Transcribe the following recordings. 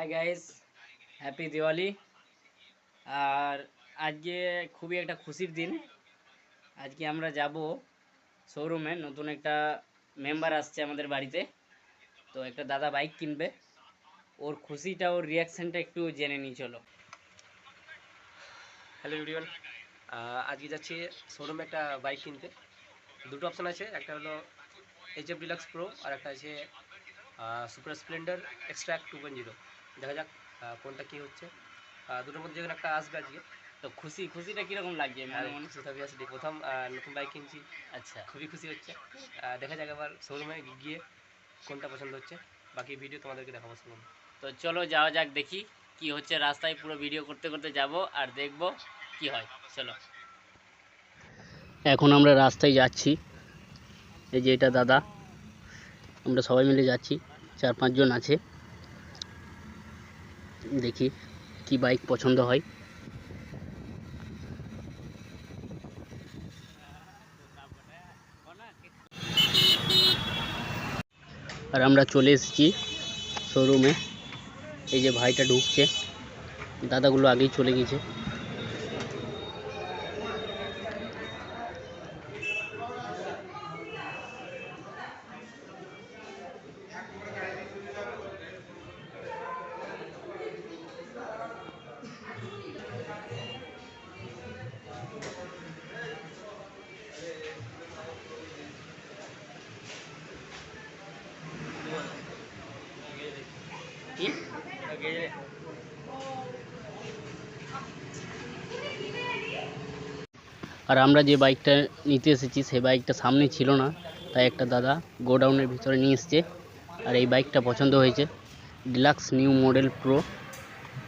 High guys happy Diwali আর আজকে খুবই একটা খুশির দিন। আজকে আমরা যাব শোরুমে নতুন একটা মেম্বার আসছে আমাদের বাড়িতে। তো একটা দাদা বাইক কিনবে। ওর খুশিটা, ওর রিয়াকশানটা একটু জেনে নিই, চলো। হ্যালো এভরিওয়ান আজকে যাচ্ছি শোরুমে একটা বাইক কিনতে। দুটো অপশান আছে। একটা হলো এইচ এফ ডিলাক্স প্রো আর একটা আছে Super Splendor extra two point zero দেখা যাক কোনটা কী হচ্ছে। দুটোর মধ্যে যেখানে একটা আসবে আজকে। তো খুশি খুশিটা কীরকম লাগছে? আর মনে আসলে প্রথম নতুন বাইক কিনছি। আচ্ছা। খুবই খুশি হচ্ছে। দেখা যাক আবার শোরুমে গিয়ে কোনটা পছন্দ হচ্ছে। বাকি ভিডিও তোমাদেরকে দেখাবো শোরুমে তো চলো যাওয়া যাক দেখি কি হচ্ছে। রাস্তায় পুরো ভিডিও করতে করতে যাব আর দেখব কি হয়। চলো। এখন আমরা রাস্তায় যাচ্ছি। এই যে এটা দাদা। আমরা সবাই মিলে যাচ্ছি। চার পাঁচজন আছে। দেখি কি বাইক পছন্দ হয়। আর আমরা চলে এসেছি শোরুমে এই যে ভাইটা ঢুকছে। দাদাগুলো আগেই চলে গেছে। আর আমরা যে বাইকটা নিতে এসেছি সেই বাইকটা সামনে ছিল না, তাই একটা দাদা গোডাউনের ভিতরে নিয়ে এসছে। আর এই বাইকটা পছন্দ হয়েছে, ডিলাক্স নিউ মডেল প্রো।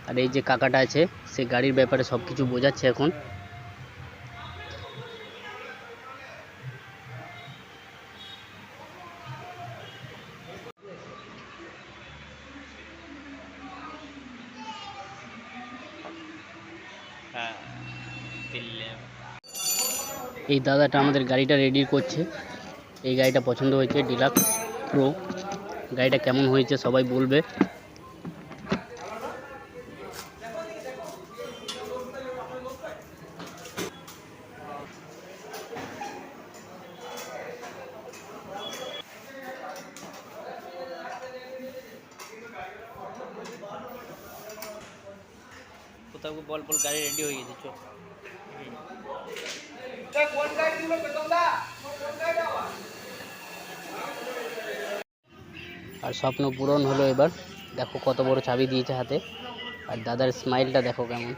আর এই যে কাকাটা আছে, সে গাড়ির ব্যাপারে সব কিছু বোঝাচ্ছে এখন। এই দাদাটা আমাদের গাড়িটা রেডি করছে। এই গাড়িটা পছন্দ হয়েছে ডিলাক্স প্রো গাড়িটা কেমন হয়েছে সবাই বলবে। কোথাও বল বল গাড়ি রেডি হয়ে গেছে চল। আর স্বপ্ন পূরণ হলো এবার। দেখো কত বড় চাবি দিয়েছে হাতে। আর দাদার স্মাইলটা দেখো কেমন।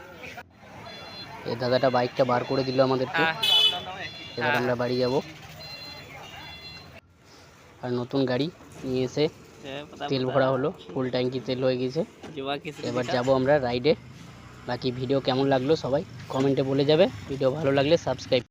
এই দাদাটা বাইকটা বার করে দিল আমাদেরকে এবার আমরা বাড়ি যাব। আর নতুন গাড়ি নিয়ে এসে তেল ভরা হলো। ফুল ট্যাঙ্কি তেল হয়ে গেছে। এবার যাব আমরা রাইডে বাকি ভিডিও কেমন লাগল সবাই? কমেন্টে বলে যাবে। ভিডিও ভালো লাগলে সাবস্ক্রাইব